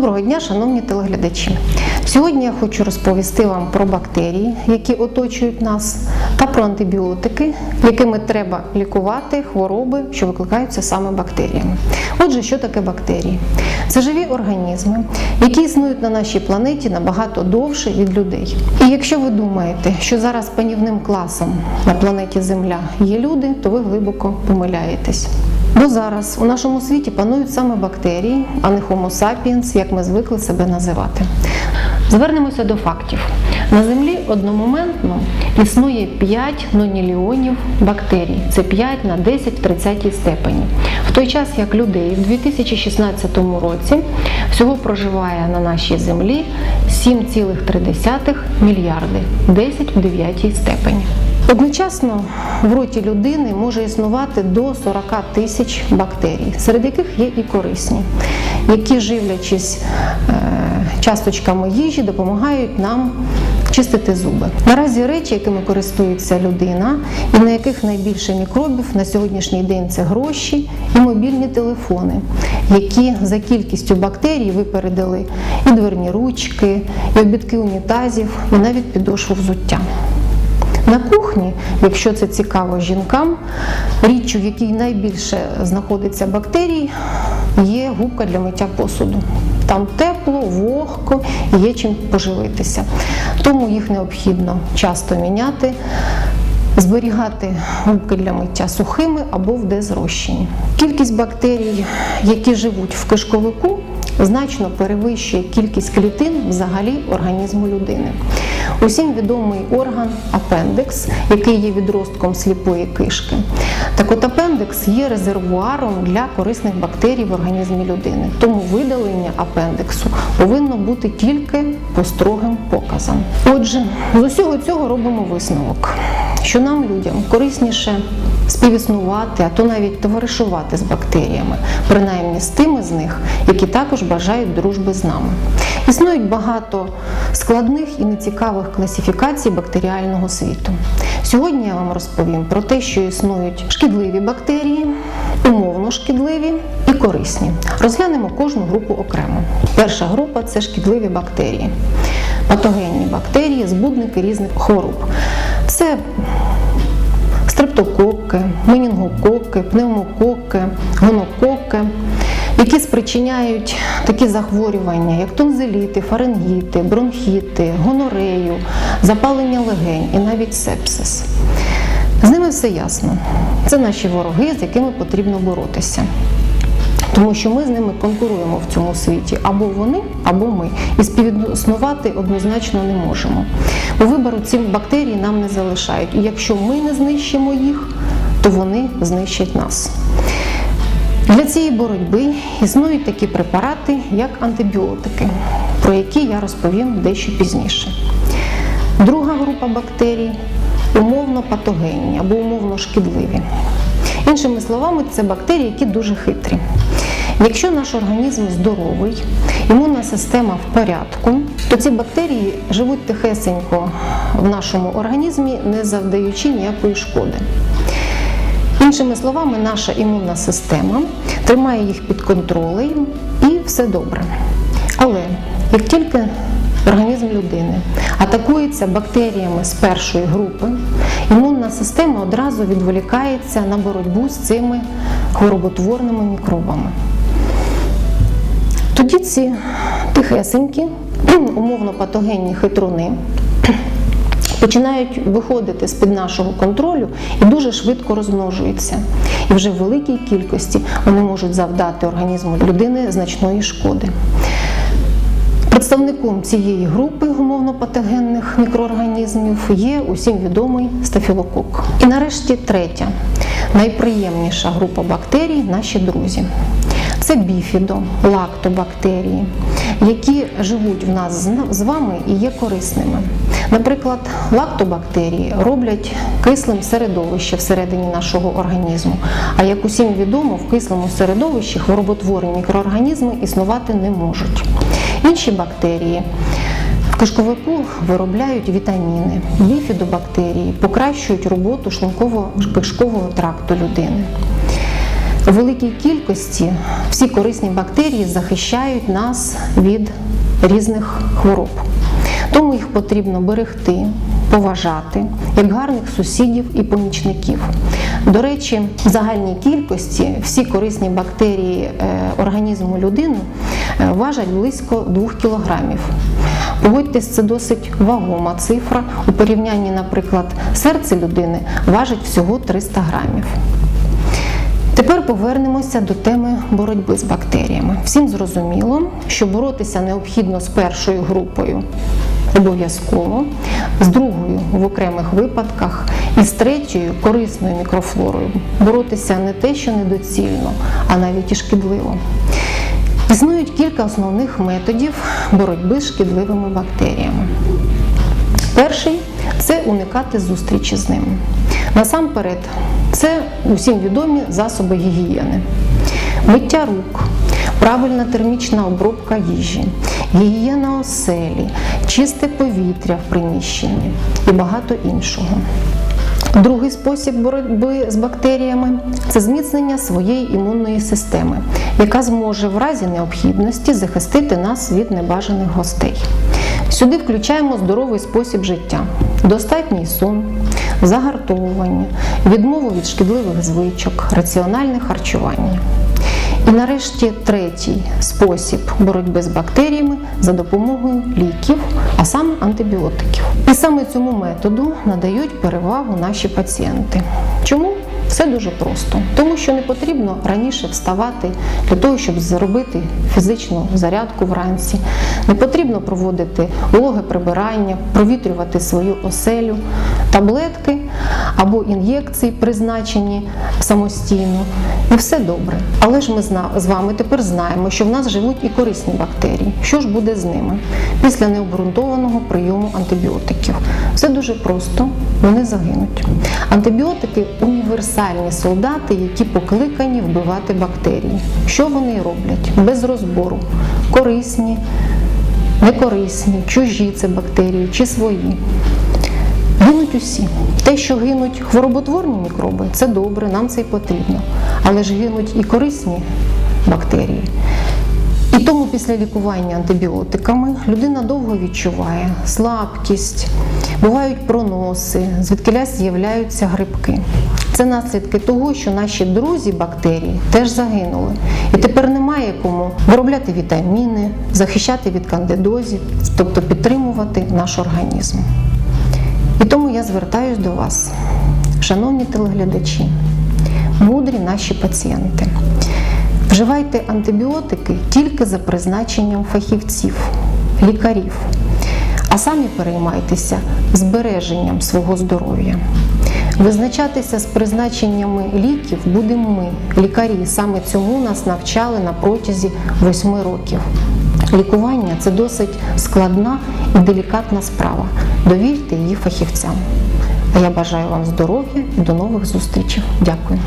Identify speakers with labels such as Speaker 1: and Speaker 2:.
Speaker 1: Доброго дня, шановні телеглядачі. Сьогодні я хочу розповісти вам про бактерії, які оточують нас, та про антибіотики, якими треба лікувати хвороби, що викликаються саме бактеріями. Отже, що таке бактерії? Це живі організми, які існують на нашій планеті набагато довше від людей. І якщо ви думаєте, що зараз панівним класом на планеті Земля є люди, то ви глибоко помиляєтесь. Бо зараз у нашому світі панують саме бактерії, а не Homo sapiens, як ми звикли себе називати. Звернемося до фактів. На Землі одномоментно існує 5 ноніліонів бактерій. Це 5 на 10 в 30 степені. В той час як людей в 2016 році всього проживає на нашій землі 7,3 мільярди, 10 в 9 степені. Одночасно в роті людини може існувати до 40 тисяч бактерій, серед яких є і корисні, які, живлячись е, часточками їжі, допомагають нам чистити зуби. Наразі речі, якими користується людина, і на яких найбільше мікробів на сьогоднішній день це гроші і мобільні телефони, які за кількістю бактерій випередили і дверні ручки, і обідки унітазів, і навіть підошву взуття. На кухні, якщо це цікаво жінкам, річчю, в якій найбільше знаходиться бактерій, є губка для миття посуду. Там тепло, вогко і є чим поживитися. Тому їх необхідно часто міняти, зберігати губки для миття сухими або в дезрощені. Кількість бактерій, які живуть в кишковику, значно перевищує кількість клітин взагалі організму людини. Усім відомий орган апендекс, який є відростком сліпої кишки. Так от апендекс є резервуаром для корисних бактерій в організмі людини. Тому видалення апендексу повинно бути тільки по строгим показам. Отже, з усього цього робимо висновок, що нам, людям, корисніше співіснувати, а то навіть товаришувати з бактеріями, принаймні з тими з них, які також бажають дружби з нами. Існують багато складних і нецікавих класифікацій бактеріального світу. Сьогодні я вам розповім про те, що існують шкідливі бактерії, умовно шкідливі і корисні. Розглянемо кожну групу окремо. Перша група це шкідливі бактерії, патогенні бактерії, збудники різних хвороб. Це стрептококи, менінгококи, пневмококи, гонококи, які спричиняють такі захворювання, як тонзиліти, фарингіти, бронхіти, гонорею, запалення легень і навіть сепсис. З ними все ясно. Це наші вороги, з якими потрібно боротися. Тому що ми з ними конкуруємо в цьому світі або вони, або ми. І співіснувати однозначно не можемо. Бо вибору ці бактерії нам не залишають. І якщо ми не знищимо їх, то вони знищать нас. Для цієї боротьби існують такі препарати, як антибіотики, про які я розповім дещо пізніше. Друга група бактерій умовно патогенні або умовно шкідливі. Іншими словами, це бактерії, які дуже хитрі. Якщо наш організм здоровий, імунна система в порядку, то ці бактерії живуть тихесенько в нашому організмі, не завдаючи ніякої шкоди. Іншими словами, наша імунна система тримає їх під контролем і все добре. Але як тільки організм людини атакується бактеріями з першої групи, імунна система одразу відволікається на боротьбу з цими хвороботворними мікробами. Тоді ці тихесенькі, умовно патогенні хитруни починають виходити з-під нашого контролю і дуже швидко розмножуються. І вже в великій кількості вони можуть завдати організму людини значної шкоди. Представником цієї групи умовно-патогенних мікроорганізмів є усім відомий стафілокок. І нарешті третя, найприємніша група бактерій наші друзі. Це біфідо, лактобактерії, які живуть в нас з вами і є корисними. Наприклад, лактобактерії роблять кислим середовище всередині нашого організму. А як усім відомо, в кислому середовищі хвороботворні мікроорганізми існувати не можуть. Інші бактерії кишковику виробляють вітаміни, біфідобактерії покращують роботу шлунково-кишкового тракту людини. У великій кількості всі корисні бактерії захищають нас від різних хвороб. Тому їх потрібно берегти, поважати як гарних сусідів і помічників. До речі, в загальній кількості всі корисні бактерії е, організму людини е, важать близько 2 кілограмів. Погодьтесь, це досить вагома цифра. У порівнянні, наприклад, серце людини важить всього 300 грамів. Тепер повернемося до теми боротьби з бактеріями. Всім зрозуміло, що боротися необхідно з першою групою обов'язково, з другою в окремих випадках і з третьою корисною мікрофлорою. Боротися не те, що недоцільно, а навіть і шкідливо. Існують кілька основних методів боротьби з шкідливими бактеріями. Перший це уникати зустрічі з ними. Насамперед, це усім відомі засоби гігієни, миття рук, правильна термічна обробка їжі, гігієна оселі, чисте повітря в приміщенні і багато іншого. Другий спосіб боротьби з бактеріями це зміцнення своєї імунної системи, яка зможе в разі необхідності захистити нас від небажаних гостей. Сюди включаємо здоровий спосіб життя, достатній сон, загартовування, відмову від шкідливих звичок, раціональне харчування. І нарешті третій спосіб боротьби з бактеріями за допомогою ліків, а саме антибіотиків. І саме цьому методу надають перевагу наші пацієнти. Чому? Все дуже просто, тому що не потрібно раніше вставати для того, щоб зробити фізичну зарядку вранці. Не потрібно проводити вологе прибирання, провітрювати свою оселю, таблетки або ін'єкції, призначені самостійно. І все добре. Але ж ми з вами тепер знаємо, що в нас живуть і корисні бактерії. Що ж буде з ними після необґрунтованого прийому антибіотиків? Все дуже просто, вони загинуть. Антибіотики універсальні солдати, які покликані вбивати бактерії. Що вони роблять? Без розбору, корисні, некорисні, чужі це бактерії чи свої. Гинуть усі. Те, що гинуть хвороботворні мікроби, це добре, нам це й потрібно. Але ж гинуть і корисні бактерії. І тому після лікування антибіотиками людина довго відчуває слабкість, бувають проноси, звідкиля з'являються грибки. Це наслідки того, що наші друзі бактерії теж загинули. І тепер немає кому виробляти вітаміни, захищати від кандидозів, тобто підтримувати наш організм. І тому я звертаюсь до вас, шановні телеглядачі, мудрі наші пацієнти. Вживайте антибіотики тільки за призначенням фахівців, лікарів, а самі переймайтеся збереженням свого здоров'я. Визначатися з призначеннями ліків будемо ми, лікарі. Саме цьому нас навчали на протязі восьми років. Лікування це досить складна і делікатна справа. Довірте її фахівцям. А я бажаю вам здоров'я і до нових зустрічей. Дякую.